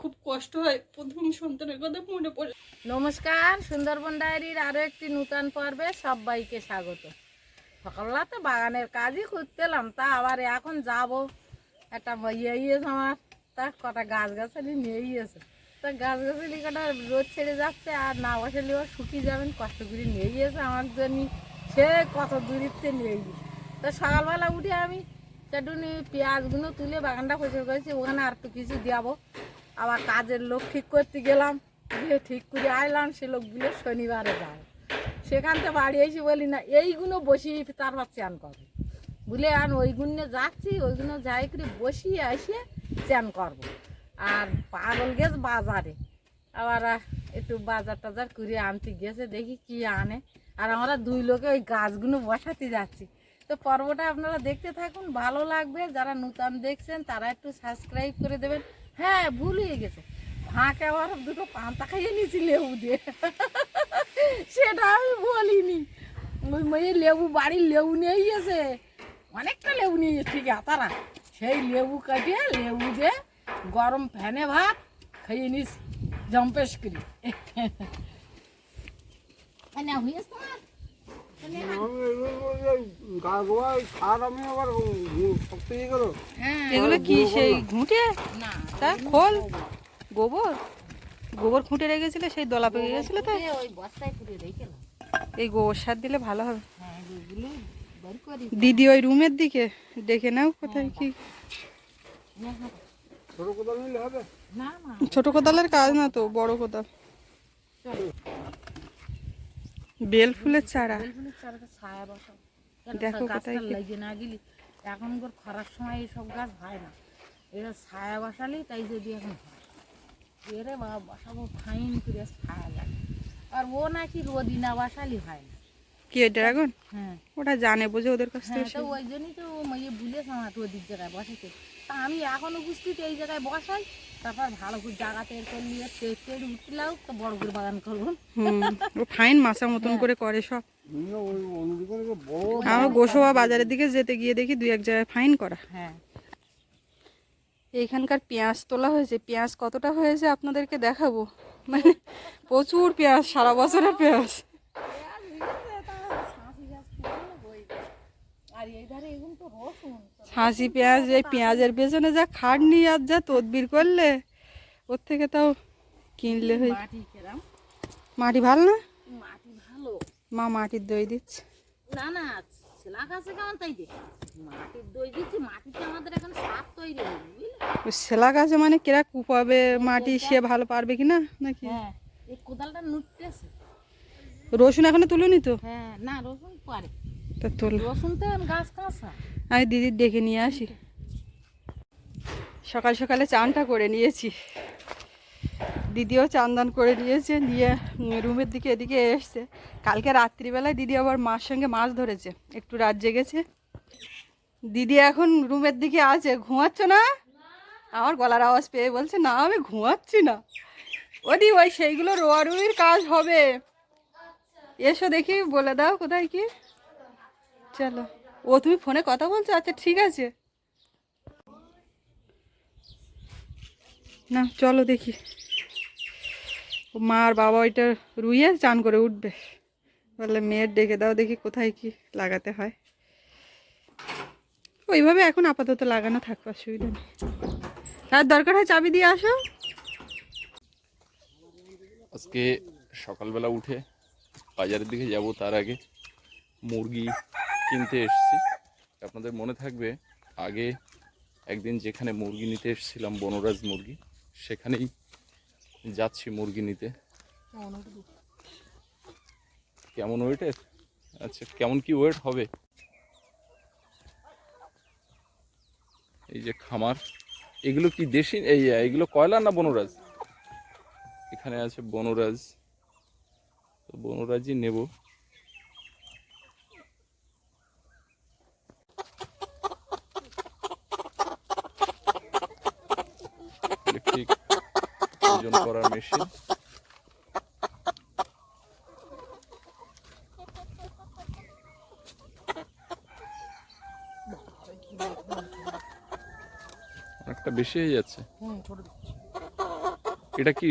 খুব কষ্ট হয়। প্রথম সন্তানের কথা মনে পড়ে। নমস্কার, সুন্দরবন ডায়েরির আরও একটি নূতন পর্বে সবাইকে স্বাগত। সকালবেলা তো বাগানের কাজই করতেলাম তা আবার এখন যাব। একটা ইয়ে ইয়েছে আমার, তা কটা গাছ গাছালি নিয়ে গিয়েছে তা গাছ গাছালি কটা রোদ ছেড়ে যাচ্ছে আর না বসালেও শুকিয়ে যাবেন, কষ্ট করে নিয়ে গিয়েছে আমার জন্য সে কত দূরিতে নিয়ে গিয়ে তো সকালবেলা উঠে আমি চাটুনি পেঁয়াজগুলো তুলে বাগানটা পরিষ্কার করেছি, ওখানে আর একটু কিছু দেবো। আবার কাজের লোক ঠিক করতে গেলাম দিয়ে ঠিক করে আইলাম, সে লোকগুলো শনিবারে যায় সেখান থেকে বাড়ি এসে বলি, না, এইগুলো বসিয়ে তারপর চান করবে বলে, আর ওইগুলো যাচ্ছি, ওইগুলো যাই করে বসিয়ে এসে চান করব। আর পাগল গেছে বাজারে। আবার একটু বাজার টাজার করে আনতে গেছে, দেখি কি আনে। আর আমরা দুই লোকে ওই গাছগুলো বসাতে যাচ্ছি। তো পর্বটা আপনারা দেখতে থাকুন, ভালো লাগবে। যারা নূতন দেখছেন, তারা একটু সাবস্ক্রাইব করে দেবেন। হ্যাঁ ভুল হয়ে গেছে। ফাঁকে আবার দুটো পান্তা খাইয়ে নিয়েছি লেবু দিয়ে। সেটা আমি বলিনি। ওই মেয়ে লেবু, বাড়ির লেবু নিয়ে গিয়েছে। অনেকটা লেবু নিয়ে গেছে ঠিক আছে, তারা। সেই লেবু কাটিয়ে লেবু দিয়ে গরম ফ্যানে ভাত খাইয়ে নিস জম্পেশ করি। না হয়েছে তোমার হ্যাঁ এগুলো কি সেই ঘুঁটে? তা খোল। গোবর? গোবর খুঁটে রেখেছিলে, সেই দলা পেকে গেছিল তো? এই গোবর সার দিলে ভালো হবে। দিদি ওই রুমের দিকে, দেখে নাও কোথায় কি। ছোট কোদালের কাজ না তো, বড় কোদাল। বেল ফুলের চারা। চারাটা ছায়া বসাও। দেখো কোথায় লাগিয়ে না গেলি এখন করে খরার সময় এইসব গাছ হয় না। এরা ছায়া বসালেই তাই যদি এখন হয়। এরে বাবা বসাবো ফাইন করে ছায়া লাগে। আর ও নাকি রোদি না বসালি হয় না। কি ড্রাগন? হ্যাঁ। ওটা জানে বুঝে ওদের কাছ হ্যাঁ থেকে তো ওই জন্যই তো মেয়ে ভুলেছে আমার রোদির জায়গায় বসাতে। তা আমি এখন উপস্থিত এই জায়গায় বসাই তারপর ভালো করে জায়গাতে এর করে নিয়ে তেড় উঠলাও তো বড় করে বাগান করব। ও ফাইন মাছা মতন করে করে সব। আমার গোসবা বাজারের দিকে যেতে গিয়ে দেখি দুই এক জায়গায় ফাইন করা। হ্যাঁ। এইখানকার পেঁয়াজ তোলা হয়েছে। পেঁয়াজ কতটা হয়েছে আপনাদেরকে দেখাবো? মানে প্রচুর পেঁয়াজ সারা বছরের পেঁয়াজ। আর এই ধারে এগুলো তো রসুন। হাসি পেঁয়াজ এই পেঁয়াজের পেছনে যা খাটনি আর যা তদবির করলে ওর থেকে তাও কিনলে হয়ে মাটি ভালো না? মাটি ভালো। মা মাটির দই দিচ্ছে। না না ছেলা কাছে কেমন তাই দে। মাটির দই দিচ্ছি মাটিতে আমাদের এখন সাপ তৈরি হবে গাছে মানে কেরা কুপাবে মাটি সে ভালো পারবে কি না নাকি? হ্যাঁ এই কোদালটা নুটতেছে। রসুন এখনও তুলুনি তো? হ্যাঁ না রসুন পারে। তা তোল। রসুন তো গাছ কাঁচা। আমি দিদির ডেকে নিয়ে আসি। সকাল সকালে চানটা করে নিয়েছি। দিদিও চান দান করে নিয়েছে, নিয়ে রুমের দিকে এদিকে এসছে। কালকে রাত্রিবেলায় দিদি আবার মার সঙ্গে মাছ ধরেছে, একটু রাত জেগেছে। দিদি এখন রুমের দিকে আছে, ঘুমাচ্ছ না? আমার গলার আওয়াজ পেয়ে বলছে, না, আমি ঘুমাচ্ছি না। ওদি, ওই সেইগুলো রোয়ারুইর কাজ হবে। এসো দেখি, বলে দাও কোথায় কি। চলো। ও তুমি ফোনে কথা বলছো? আচ্ছা ঠিক আছে। না, চলো দেখি। মা আর বাবা ওইটা রুইয়ে চান করে উঠবে। বললে মেয়ের ডেকে দাও, দেখি কোথায় কি লাগাতে হয়। ওইভাবে এখন আপাতত লাগানো থাকবে অসুবিধা নেই। আর দরকার হয় চাবি দিয়ে আসো। আজকে সকালবেলা উঠে বাজারের দিকে যাব, তার আগে মুরগি কিনতে এসেছি। আপনাদের মনে থাকবে, আগে একদিন যেখানে মুরগি নিতে এসেছিলাম, বনরাজ মুরগি, সেখানেই যাচ্ছি মুরগি নিতে। কেমন ওয়েটের? আচ্ছা কেমন কি ওয়েট হবে? এই যে খামার, এগুলো কি দেশি? এই, এগুলো কয়লা না বনরাজ? এখানে আছে বনরাজ। তো বনরাজই নেব। মেশিন অনেকটা বেশি হয়ে যাচ্ছে। এটা কি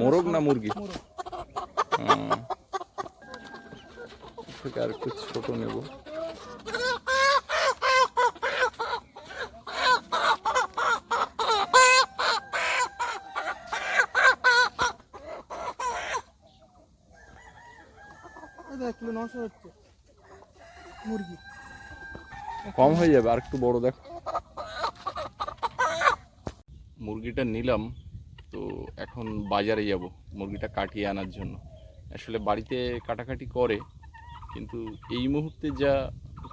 মোরগ না মুরগি? থেকে আর একটু ছোট নেব। কিলো নশো হচ্ছে। মুরগি। কম হয়ে যাবে আর একটু বড় দেখো। মুরগিটা নিলাম তো এখন বাজারে যাব মুরগিটা কাটিয়ে আনার জন্য। আসলে বাড়িতে কাটাকাটি করে কিন্তু এই মুহূর্তে যা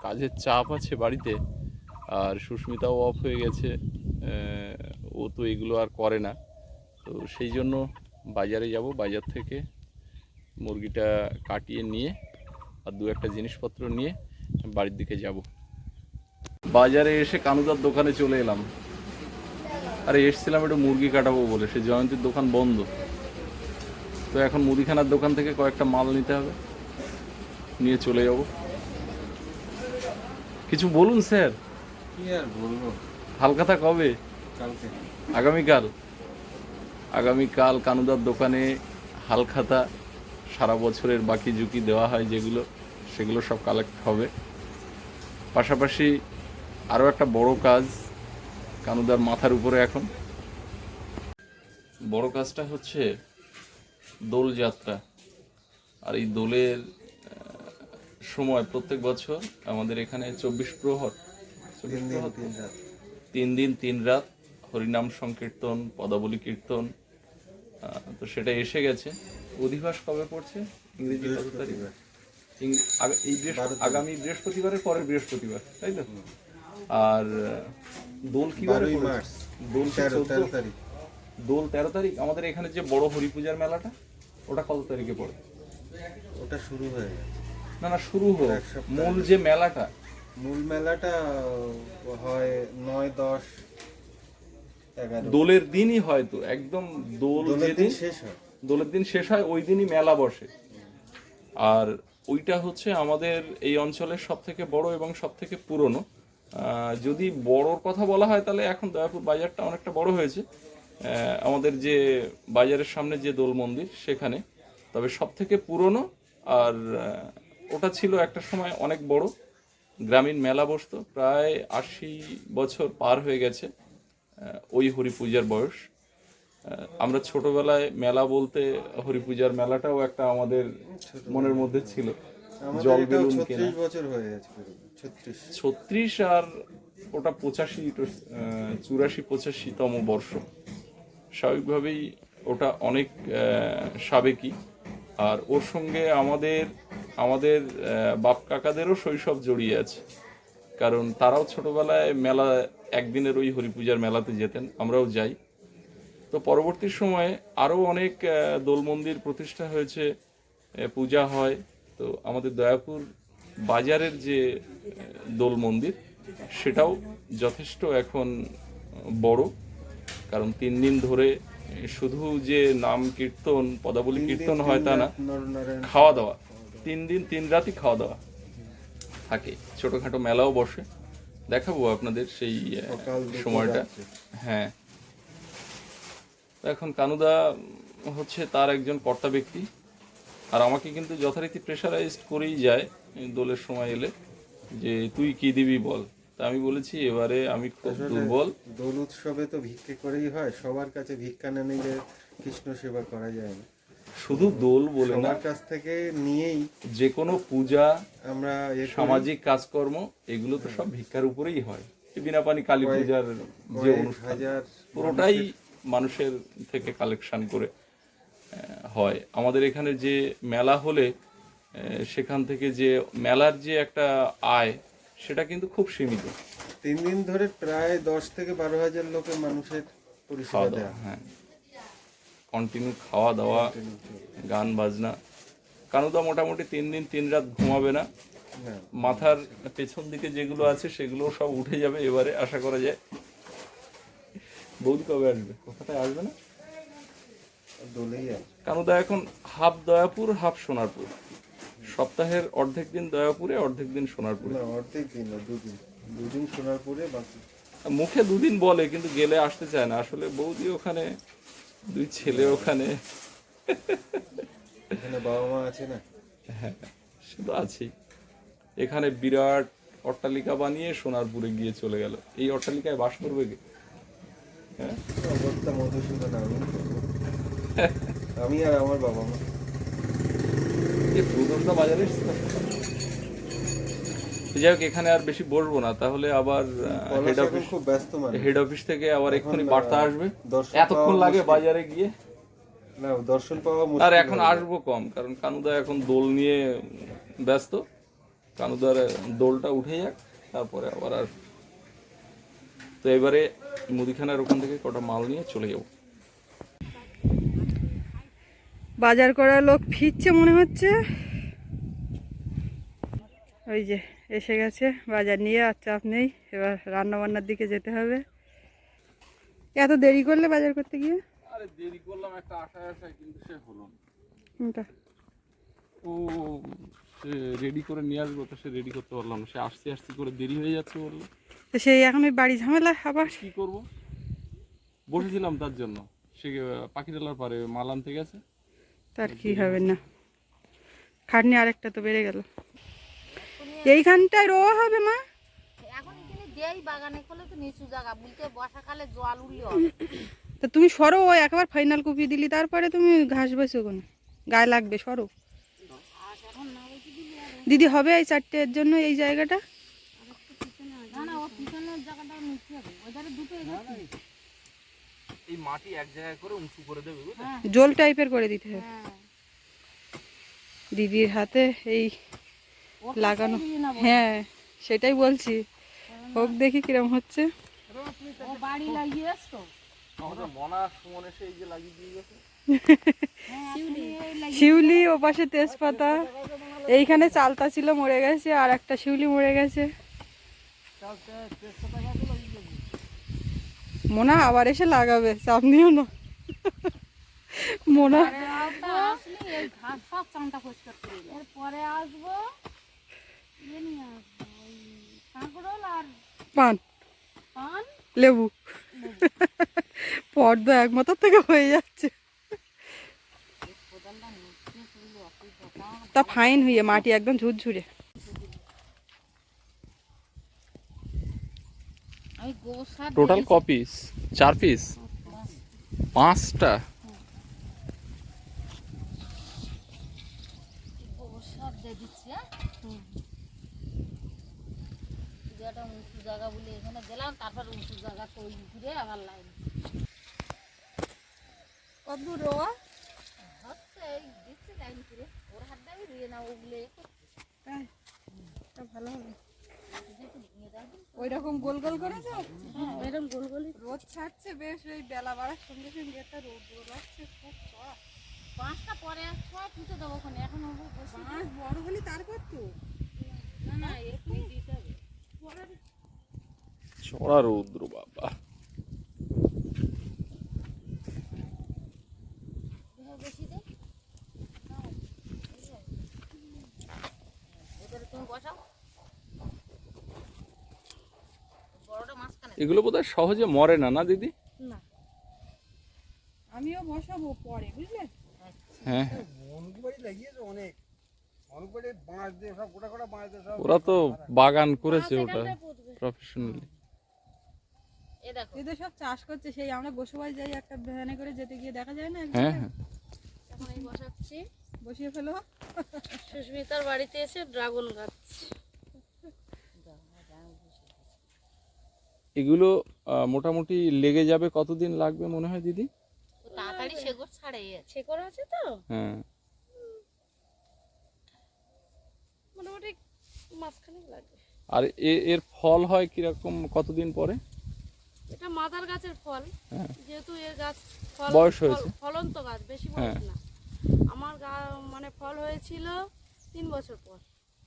কাজের চাপ আছে বাড়িতে আর সুস্মিতাও অফ হয়ে গেছে ও তো এগুলো আর করে না। তো সেই জন্য বাজারে যাব বাজার থেকে মুরগিটা কাটিয়ে নিয়ে আর দু একটা জিনিসপত্র নিয়ে বাড়ির দিকে যাব। বাজারে এসে কানুদার দোকানে চলে এলাম। আরে এসছিলাম একটু মুরগি কাটাবো বলে সে জয়ন্তীর দোকান বন্ধ। তো এখন মুদিখানার দোকান থেকে কয়েকটা মাল নিতে হবে। নিয়ে চলে যাব। কিছু বলুন স্যার। কি আর বলব? হালকাতা কবে? কালকে। আগামীকাল। আগামীকাল কানুদার দোকানে হালখাতা সারা বছরের বাকি ঝুঁকি দেওয়া হয় যেগুলো সেগুলো সব কালেক্ট হবে। পাশাপাশি আরও একটা বড় কাজ কানুদার মাথার উপরে এখন। বড় কাজটা হচ্ছে দোল যাত্রা। আর এই দোলের সময় প্রত্যেক বছর আমাদের এখানে চব্বিশ প্রহর। চব্বিশ প্রহর তিন দিন তিন রাত। হরিনাম সংকীর্তন পদাবলী কীর্তন তো সেটা এসে গেছে। অধিবাস কবে পড়ছে? ইংরেজি কত তারিখ এই আগামী বৃহস্পতিবারের পরের বৃহস্পতিবার তাই তো? আর দোল কি বারে দোল তেরো তেরো তারিখ। দোল তেরো তারিখ আমাদের এখানে যে বড় হরি পূজার মেলাটা ওটা কত তারিখে পড়ে? ওটা শুরু হয়ে গেছে। না না শুরু হোক। মূল যে মেলাটা মূল মেলাটা হয় নয় দশ দোলের দিনই হয়তো একদম দোল যেদিন শেষ হয়। দোলের দিন শেষ হয়, ওই দিনই মেলা বসে। আর ওইটা হচ্ছে আমাদের এই অঞ্চলের সব থেকে বড় এবং সব থেকে পুরনো যদি বড়র কথা বলা হয় তাহলে এখন দয়াপুর বাজারটা অনেকটা বড় হয়েছে। আমাদের যে বাজারের সামনে যে দোল মন্দির সেখানে। তবে সব থেকে পুরনো আর ওটা ছিল একটা সময় অনেক বড়। গ্রামীণ মেলা বসতো, প্রায় আশি বছর পার হয়ে গেছে ওই হরি পূজার বয়স। আমরা ছোটবেলায় মেলা বলতে হরি পূজার মেলাটাও একটা আমাদের মনের মধ্যে ছিল। জল বেলুন কেনা। ছত্রিশ বছর হয়ে গেছে ছত্রিশ। ছত্রিশ আর ওটা পঁচাশি চুরাশি পঁচাশিতম বর্ষ। স্বাভাবিকভাবেই ওটা অনেক সাবেকি। আর ওর সঙ্গে আমাদের আমাদের বাপ কাকাদেরও শৈশব জড়িয়ে আছে। কারণ তারাও ছোটবেলায় মেলা একদিনের ওই হরি পূজার মেলাতে যেতেন আমরাও যাই। তো পরবর্তী সময়ে আরও অনেক দোল মন্দির প্রতিষ্ঠা হয়েছে পূজা হয়। তো আমাদের দয়াপুর বাজারের যে দোল মন্দির সেটাও যথেষ্ট এখন বড়। কারণ তিন দিন ধরে শুধু যে নাম কীর্তন পদাবলী কীর্তন হয় তা না খাওয়া দাওয়া। তিন দিন তিন রাতই খাওয়া দাওয়া থাকে। ছোটোখাটো মেলাও বসে। দেখাবো আপনাদের সেই সময়টা। হ্যাঁ। এখন কানুদা হচ্ছে তার একজন কর্তা ব্যক্তি। আর আমাকে কিন্তু যথারীতি প্রেশারাইজ করেই যায় দোলের সময় এলে যে তুই কি দিবি বল। তা আমি বলেছি এবারে আমি খুব দুর্বল। দোল উৎসবে তো ভিক্ষে করেই হয় সবার কাছে ভিক্ষা না নিলে কৃষ্ণ সেবা করা যায় না। শুধু দোল বলে না কাছ থেকে নিয়েই যে কোনো পূজা আমরা সামাজিক কাজকর্ম এগুলো তো সব ভিক্ষার উপরেই হয়। বিনা পানি কালী পূজার যে অনুষ্ঠান পুরোটাই মানুষের থেকে কালেকশন করে হয়। আমাদের এখানে যে মেলা হলে সেখান থেকে যে মেলার যে একটা আয় সেটা কিন্তু খুব সীমিত। তিন দিন ধরে প্রায় দশ থেকে বারো হাজার লোকের মানুষের পরিষেবা দেওয়া। হ্যাঁ। কন্টিনিউ খাওয়া দাওয়া গান বাজনা। কানুদা মোটামুটি তিন দিন তিন রাত ঘুমাবে না। না মাথার পেছন দিকে যেগুলো আছে সেগুলো সব উঠে যাবে এবারে আশা করা যায়। বৌদি কবে আসবে? কোথায় আসবে না? কানুদা এখন হাফ দয়াপুর হাফ সোনারপুর। সপ্তাহের অর্ধেক দিন দয়াপুরে অর্ধেক দিন সোনারপুরে। অর্ধেক দিন দুদিন। দুদিন সোনারপুরে বাকি মুখে দুদিন বলে কিন্তু গেলে আসতে চায় না। আসলে বৌদি ওখানে দুই ছেলে ওখানে। এখানে বাবা মা আছে না? হ্যাঁ সে তো আছেই। এখানে বিরাট অট্টালিকা বানিয়ে সোনারপুরে গিয়ে চলে গেল। এই অট্টালিকায় বাস করবে হ্যাঁ? মধুসূদন আমি। আমি আর আমার বাবা মা। এই বাজারে যাই হোক এখানে আর বেশি বসবো না তাহলে আবার হেড অফিস খুব ব্যস্ত মানুষ। হেড অফিস থেকে আবার এক্ষুনি বার্তা আসবে। এতক্ষণ লাগে বাজারে গিয়ে। না দর্শন পাওয়া আর এখন আসব কম কারণ কানুদা এখন দোল নিয়ে ব্যস্ত। কানুদার দোলটা উঠে যাক তারপরে আবার আর তো এবারে মুদিখানার ওখান থেকে কটা মাল নিয়ে চলে যাব। বাজার করার লোক ফিরছে মনে হচ্ছে। ওই যে এসে গেছে বাজার নিয়ে আর চাপ নেই। এবার রান্না বান্নার দিকে যেতে হবে। এত দেরি করলে বাজার করতে গিয়ে? আরে দেরি করলাম একটা আশায় আশায় কিন্তু সে হলো না। ও সে রেডি করে নিয়ে আসব তো সে রেডি করতে পারলাম না। সে আসতে আসতে করে দেরি হয়ে যাচ্ছে বলল। তো সেই এখন ওই বাড়ি ঝামেলা আবার কি করব? বসেছিলাম তার জন্য। সে পাখিরালার পারে মাল আনতে গেছে। তার কি হবে না। খাটনি আরেকটা তো বেড়ে গেল। এইখানটায় রোয়া হবে মা? এখন এখানে যেই বাগানে খোলে তো নিচু জায়গা বুঝতে বর্ষাকালে জল উঠলে তা তুমি সরো ওই একবার ফাইনাল কপি দিলি তারপরে তুমি ঘাস বসে ওখানে গায়ে লাগবে সরো। দিদি হবে এই চারটের জন্য এই জায়গাটা? পিছনের জায়গাটা নিচু হবে ওইধারে দুটো এগোচ্ছে। এই মাটি এক জায়গায় করে উঁচু করে দেবে জল টাইপের করে দিতে হবে। হ্যাঁ। দিদির হাতে এই লাগানো হ্যাঁ সেটাই বলছি। হোক দেখি কিরম হচ্ছে। বাড়ি লাগিয়ে আসতো? আমাদের মনা সুমন এসে এই যে লাগিয়ে দিয়ে গেছে। শিউলি। ও পাশে তেজপাতা। এইখানে চালতা ছিল মরে গেছে আর একটা শিউলি মরে গেছে। মোনা আবার এসে লাগাবে চাপ নিও না। মোনা। ইয়ে পান। পান। লেবু। পর্দা এক মাথার থেকে হয়ে যাচ্ছে। তা ফাইন হইয়ে মাটি একদম ঝুরঝুরে আমি গোবর সার টোটাল দিয়েছি। ক পিস চার পিস পাঁচটা? গোবর সার দিয়ে দিচ্ছি হ্যাঁ? উঁচু জায়গা বলে এখানে দিলাম তারপর উঁচু জায়গা তৈরি করে আবার লাইন। হচ্ছে এই দিচ্ছি লাইন করে ওর হাত দিয়ে আমি রুয়ে না ওগুলো ভালো হবে যদি একটু ভেঙে দাও দিন। ওই রকম গোল গোল করেছ হ্যাঁ এরকম গোল গোল রোদ ছাড়ছে বেশ ওই বেলা বাড়ার সঙ্গে সঙ্গে একটা রোদ রোদ আসছে খুব চড়া পাঁচটা পরে সব পুঁতে দেবো ওখানে এখন মাছ বড় হলে তারপর তো না না এক্ষুনি দিতে হবে। চড়া রৌদ্র বাবা। বেশি দে নাও, এই যে। এবারে তুমি বসাও বড়টা মাঝখানে এগুলো বোধহয় সহজে মরে না না দিদি? না। আমিও বসাবো পরে বুঝলে? হ্যাঁ। লাগিয়েছে অনেক। অনেকবারই বাঁশ দিয়ে সব গোটা গোটা বাঁশ দিয়ে সব ওরা তো বাগান করেছে ওটা প্রফেশনালি এদের সব চাষ করছে সেই আমরা বসবাস যাই একটা ভ্যানে করে যেতে গিয়ে দেখা যায় না হ্যাঁ? হ্যাঁ। এখন আমি বসাচ্ছি। বসিয়ে ফেলো। সুস্মিতার বাড়িতে এসে ড্রাগন গাছ। এগুলো মোটামুটি লেগে যাবে কতদিন লাগবে মনে হয় দিদি? তাড়াতাড়ি শেকড় ছাড়ে শেকড় আছে তো? হ্যাঁ। মোটামুটি মাঝখানে লাগবে। আর এর ফল হয় কীরকম কতদিন পরে? এটা মাদার গাছের ফল। হ্যাঁ। যেহেতু এর গাছ ফল বয়স হয়েছে। ফলন্ত গাছ বেশি হ্যাঁ। বয়স না। আমার গা মানে ফল হয়েছিল তিন বছর পর।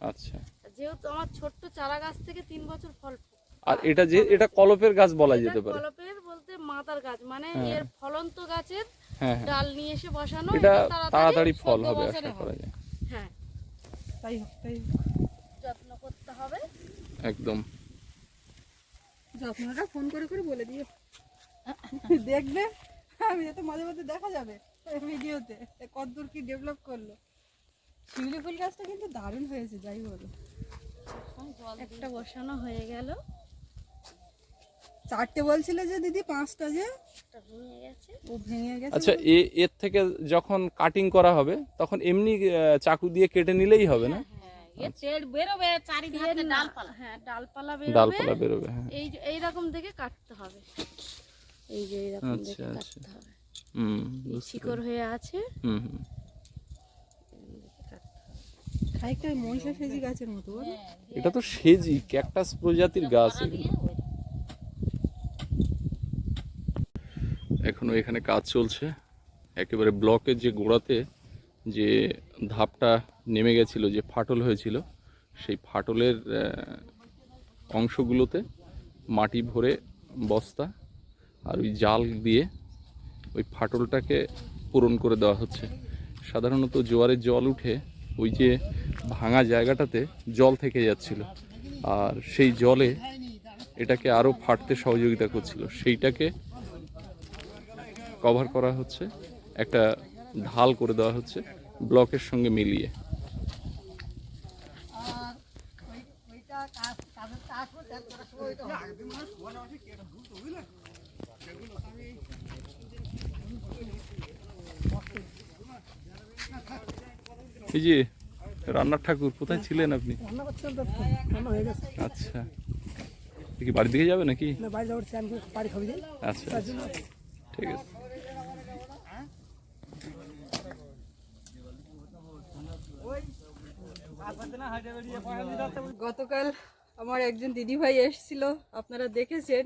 আচ্ছা। যেহেতু আমার ছোট্ট চারা গাছ থেকে তিন বছর ফল আর এটা যে এটা কলপের গাছ বলা যেতে পারে। কলপের বলতে মাদার গাছ মানে হ্যাঁ। এর ফলন্ত গাছের হ্যাঁ হ্যাঁ। ডাল নিয়ে এসে বসানো এটা তাড়াতাড়ি ফল হবে আশা করা যায়। হ্যাঁ। তাই তাই যত্ন করতে হবে। একদম। যত্নটা ফোন করে করে বলে দিও। দেখবে? আমি তো মাঝে মাঝে দেখা যাবে ভিডিওতে কতদূর কি ডেভেলপ করল। শিউলি ফুল গাছটা কিন্তু দারুণ হয়েছে যাই বলো। একটা বসানো হয়ে গেল। চারটে বলছিলে যে দিদি পাঁচটা যে? একটা ভেঙে গেছে। ও ভেঙে গেছে আচ্ছা এ এর থেকে যখন কাটিং করা হবে তখন এমনি চাকু দিয়ে কেটে নিলেই হবে না? চারিদিকে ডালপালা। হ্যাঁ ডালপালা বেরোবে। বেরোবে হ্যাঁ। এই যে- এইরকম দেখে কাটতে হবে। এই যে এইরকম আচ্ছা, দেখে আচ্ছা। কাটতে হবে। হুম শিকড় হয়ে আছে। হুম হুম। খানিকটা মহিষা সেজি গাছের মতো এটা তো সেজি ক্যাকটাস প্রজাতির গাছ এগুলো। এখনও এখানে কাজ চলছে। একেবারে ব্লকের যে গোড়াতে যে ধাপটা নেমে গেছিল, যে ফাটল হয়েছিল, সেই ফাটলের অংশগুলোতে মাটি ভরে বস্তা আর ওই জাল দিয়ে ওই ফাটলটাকে পূরণ করে দেওয়া হচ্ছে। সাধারণত জোয়ারের জল উঠে ওই যে ভাঙা জায়গাটাতে জল থেকে যাচ্ছিল আর সেই জলে এটাকে আরও ফাটতে সহযোগিতা করছিল। সেইটাকে কভার করা হচ্ছে একটা ঢাল করে দেওয়া হচ্ছে ব্লকের সঙ্গে মিলিয়ে। এই যে রান্নার ঠাকুর কোথায় ছিলেন আপনি? আচ্ছা। কি বাড়ির দিকে যাবে নাকি? আচ্ছা আচ্ছা। ঠিক আছে। গতকাল আমার একজন দিদিভাই এসেছিল, আপনারা দেখেছেন।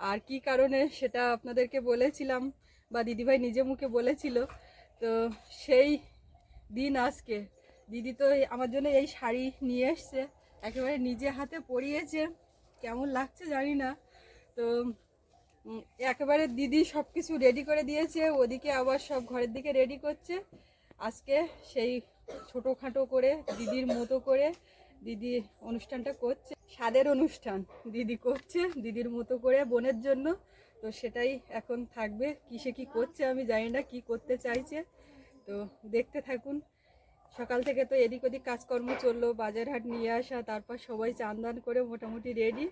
আর কি কারণে সেটা আপনাদেরকে বলেছিলাম বা দিদিভাই নিজে মুখে বলেছিল। তো সেই দিন আজকে দিদি তো আমার জন্য এই শাড়ি নিয়ে এসছে, একেবারে নিজে হাতে পরিয়েছে। কেমন লাগছে জানি না। তো একেবারে দিদি সব কিছু রেডি করে দিয়েছে, ওদিকে আবার সব ঘরের দিকে রেডি করছে। আজকে সেই ছোটোখাটো করে, দিদির মতো করে দিদি অনুষ্ঠানটা করছে। স্বাদের অনুষ্ঠান, দিদি করছে দিদির মতো করে বোনের জন্য। তো সেটাই এখন থাকবে, কিসে কি করছে আমি জানি না, কি করতে চাইছে। তো দেখতে থাকুন। সকাল থেকে তো এদিক ওদিক কাজকর্ম চলল বাজার হাট নিয়ে আসা, তারপর সবাই চান্দান করে মোটামুটি রেডি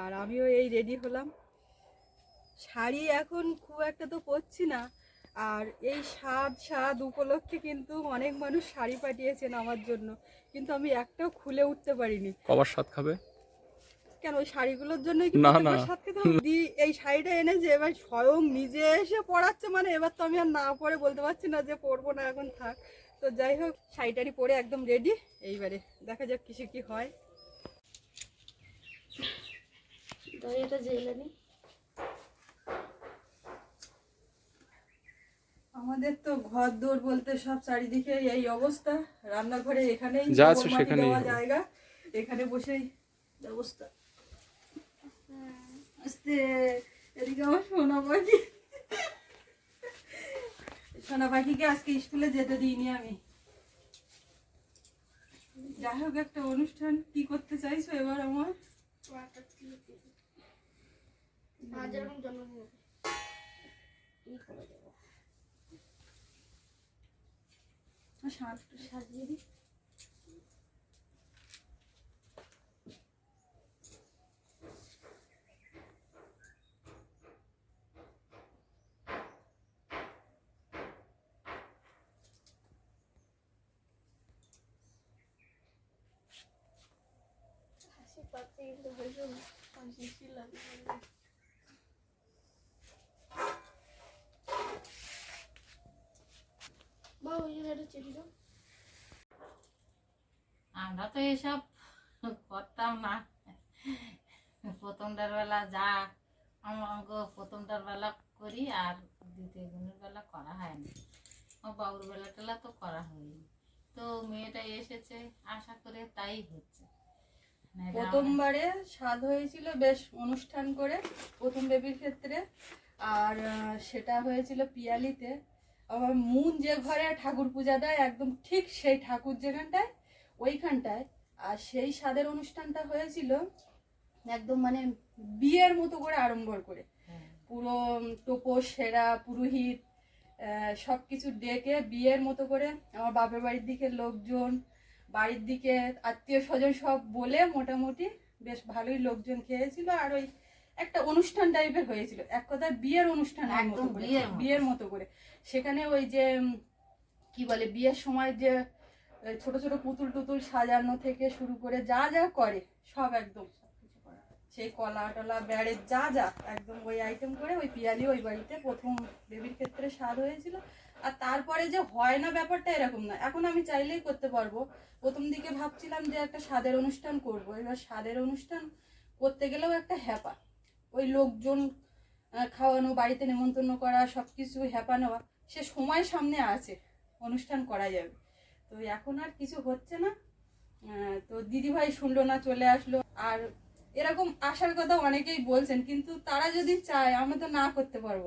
আর আমিও এই রেডি হলাম। শাড়ি এখন খুব একটা তো পরছি না আর এই স্বাদ স্বাদ উপলক্ষে কিন্তু অনেক মানুষ শাড়ি পাঠিয়েছেন আমার জন্য। কিন্তু আমি একটাও খুলে উঠতে পারিনি। কবার স্বাদ খাবে? কেন ওই শাড়িগুলোর জন্য না, না। দি এই শাড়িটা এনে যে এবার স্বয়ং নিজে এসে পড়াচ্ছে মানে এবার তো আমি আর না পরে বলতে পারছি না যে পরবো না এখন থাক। তো যাই হোক শাড়িটারি পরে একদম রেডি এইবারে দেখা যাক কিসে কি হয়। দড়িটা জেলে নি। আমাদের তো ঘর দৌড় বলতে সব চারিদিকে এই অবস্থা। রান্নাঘরে এখানেই যা আছে হবে। জায়গা। এখানে বসেই ব্যবস্থা। আস্তে এদিকে আমার সোনা পাখি। সোনা পাখিকে আজকে স্কুলে যেতে দিইনি আমি। যাই হোক একটা অনুষ্ঠান। কি করতে চাইছো এবার আমার? জন্মদিন সাজিয়ে দিই হাসি পাচ্ছে কিন্তু ভীষণ হাসি লাগে বা ওই জন্য একটা চিঠি দাও আমরা তো এসব করতাম না। প্রথমটার বেলা যা আমাকে প্রথমটার বেলা করি আর দ্বিতীয় দিনের বেলা করা হয়নি ও বাবুর বেলা টেলা তো করা হয়নি তো মেয়েটা এসেছে, আশা করে তাই হচ্ছে। প্রথমবারে স্বাদ হয়েছিল বেশ অনুষ্ঠান করে প্রথম বেবির ক্ষেত্রে। আর সেটা হয়েছিল পিয়ালিতে। আবার মুন যে ঘরে ঠাকুর পূজা দেয় একদম ঠিক সেই ঠাকুর যেখানটায় ওইখানটায়। আর সেই স্বাদের অনুষ্ঠানটা হয়েছিল একদম মানে বিয়ের মতো করে আড়ম্বর করে। পুরো টোপো সেরা পুরোহিত সব কিছু ডেকে বিয়ের মতো করে আমার বাপের বাড়ির দিকে লোকজন বাড়ির দিকে আত্মীয় স্বজন সব বলে মোটামুটি বেশ ভালোই লোকজন খেয়েছিল। আর ওই একটা অনুষ্ঠান টাইপের হয়েছিল। এক কথায় বিয়ের অনুষ্ঠান একদম বিয়ের মতো। বিয়ের মতো করে। সেখানে ওই যে কি বলে বিয়ের সময় যে ছোট ছোট পুতুল টুতুল সাজানো থেকে শুরু করে যা যা করে সব একদম। সেই কলা টলা ব্যাড়ের যা যা একদম ওই আইটেম করে ওই পিয়ালি ওই বাড়িতে প্রথম বেবির ক্ষেত্রে স্বাদ হয়েছিল। আর তারপরে যে হয় না ব্যাপারটা এরকম না। এখন আমি চাইলেই করতে পারব। প্রথম দিকে ভাবছিলাম যে একটা স্বাদের অনুষ্ঠান করব। এবার স্বাদের অনুষ্ঠান করতে গেলেও একটা হ্যাপা ওই লোকজন খাওয়ানো, বাড়িতে নেমন্তন্ন করা সব কিছু হ্যাপা নেওয়া, সে সময় সামনে আছে। অনুষ্ঠান করা যাবে। তো এখন আর কিছু হচ্ছে না। তো দিদিভাই শুনলো না, চলে আসলো। আর এরকম আসার কথা অনেকেই বলছেন, কিন্তু তারা যদি চায়, আমরা তো না করতে পারব।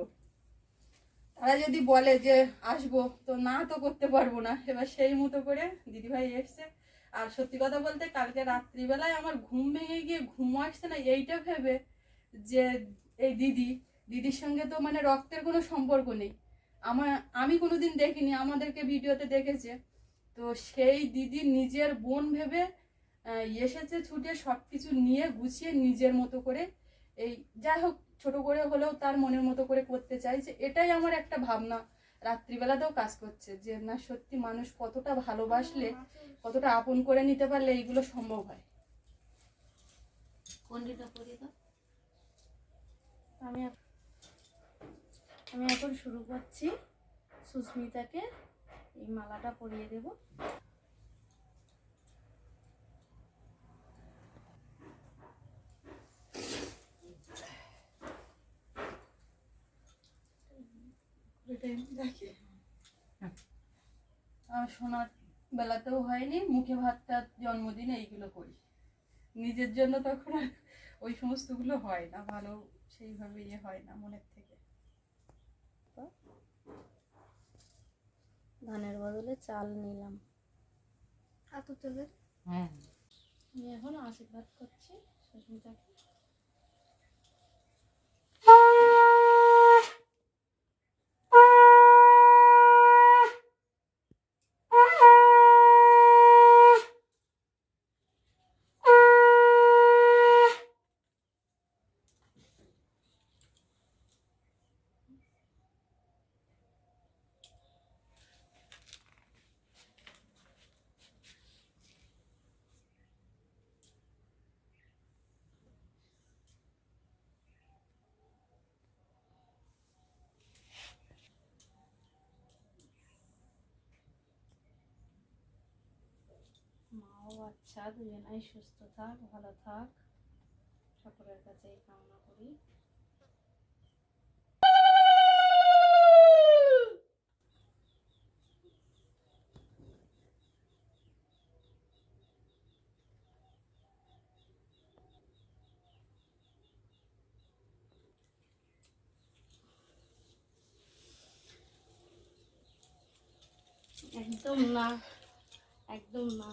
তারা যদি বলে যে, আসব, তো না তো করতে পারব না। এবার সেই মতো করে দিদিভাই এসছে। আর সত্যি কথা বলতে, কালকে রাত্রিবেলায় আমার ঘুম ভেঙে গিয়ে ঘুম আসছে না, এইটা ভেবে যে এই দিদি, দিদির সঙ্গে তো মানে রক্তের কোনো সম্পর্ক নেই। আমার, আমি কোনোদিন দেখিনি, আমাদেরকে ভিডিওতে দেখেছে। তো সেই দিদি নিজের বোন ভেবে এসেছে ছুটে সব কিছু নিয়ে গুছিয়ে নিজের মতো করে এই যাই হোক, ছোটো করে হলেও তার মনের মতো করে করতে চাইছে। এটাই আমার একটা ভাবনা। রাত্রিবেলাতেও কাজ করছে যে, না, সত্যি মানুষ কতটা ভালোবাসলে, কতটা আপন করে নিতে পারলে এইগুলো সম্ভব হয়। কোনটা আমি আমি এখন শুরু করছি সুস্মিতাকে এই মালাটা পরিয়ে দেব। আমার সোনার বেলাতেও হয়নি, মুখে ভাতটা জন্মদিন এইগুলো করি। নিজের জন্য তখন আর ওই সমস্তগুলো হয় না, ভালো সেইভাবে ইয়ে হয় না মনের থেকে। তো ধানের বদলে চাল নিলাম। আতু তেলের হ্যাঁ। আমি এখন আশীর্বাদ করছি সুস্মিতাকে মা ও বাচ্চা দুজনাই সুস্থ থাক, ভালো থাক। সকলের কাছে কামনা করি। একদম না একদম না।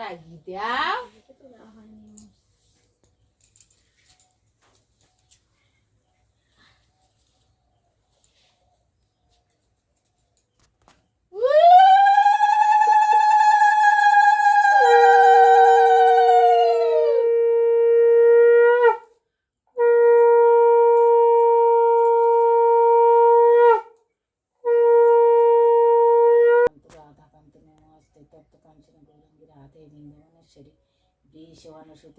তারা দাও তো দেওয়া হয়নি আমার। উহ! ঈশ্বরী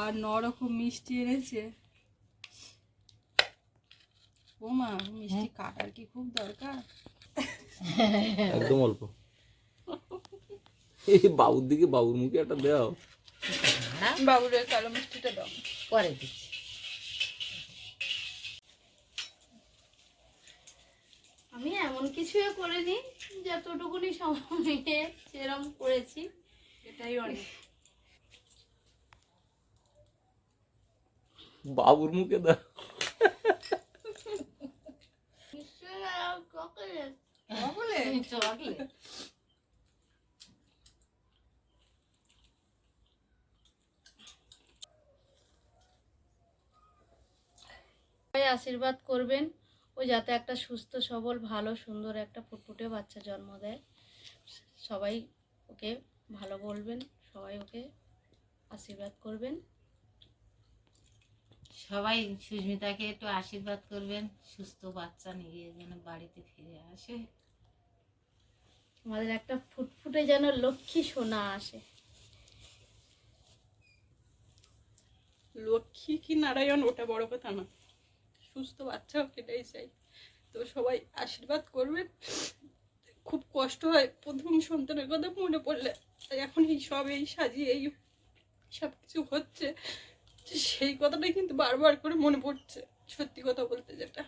আর ন রকম মিষ্টি এনেছে। ও মা মিষ্টি কাটার কি খুব দরকার? একদম অল্প। এই বাবুর দিকে বাবুর মুখে একটা দেওয়া বাবুর কালো মিষ্টিটা দাও। পরে দিচ্ছি। আমি এমন কিছুই করিনি যতটুকুনি সময়ে সেরম করেছি। এটাই অনেক। বাবুর মুখে সবাই আশীর্বাদ করবেন ও যাতে একটা সুস্থ, সবল, ভালো, সুন্দর একটা ফুটফুটে বাচ্চা জন্ম দেয়। সবাই ওকে ভালো বলবেন, সবাই ওকে আশীর্বাদ করবেন। সবাই সুস্মিতাকে একটু আশীর্বাদ করবেন সুস্থ বাচ্চা নিয়ে যেন বাড়িতে ফিরে আসে। আমাদের একটা ফুটফুটে যেন লক্ষ্মী সোনা আসে। লক্ষ্মী কি নারায়ণ ওটা বড় কথা না। সুস্থ বাচ্চা এটাই চাই। তো সবাই আশীর্বাদ করবেন। খুব কষ্ট হয় প্রথম সন্তানের কথা মনে পড়লে। তাই এখন এই সব এই সাজিয়ে এই সব কিছু হচ্ছে। সেই কথাটাই কিন্তু বারবার করে মনে পড়ছে, সত্যি কথা বলতে যেটা।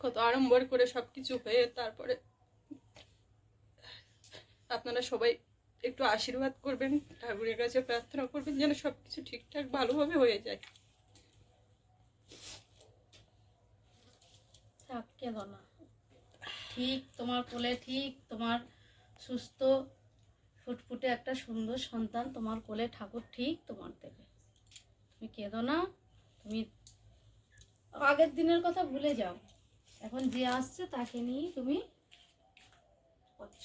কত আড়ম্বর করে সব কিছু হয়ে তারপরে আপনারা সবাই একটু আশীর্বাদ করবেন, ঠাকুরের কাছে প্রার্থনা করবেন যেন সব কিছু ঠিকঠাক ভালোভাবে হয়ে যায়। না? ঠিক তোমার কোলে, ঠিক তোমার সুস্থ, ফুটফুটে একটা সুন্দর সন্তান তোমার কোলে ঠাকুর ঠিক তোমার দেবে। তুমি কেঁদো না, তুমি আগের দিনের কথা ভুলে যাও। এখন যে আসছে তাকে নিয়েই তুমি করছ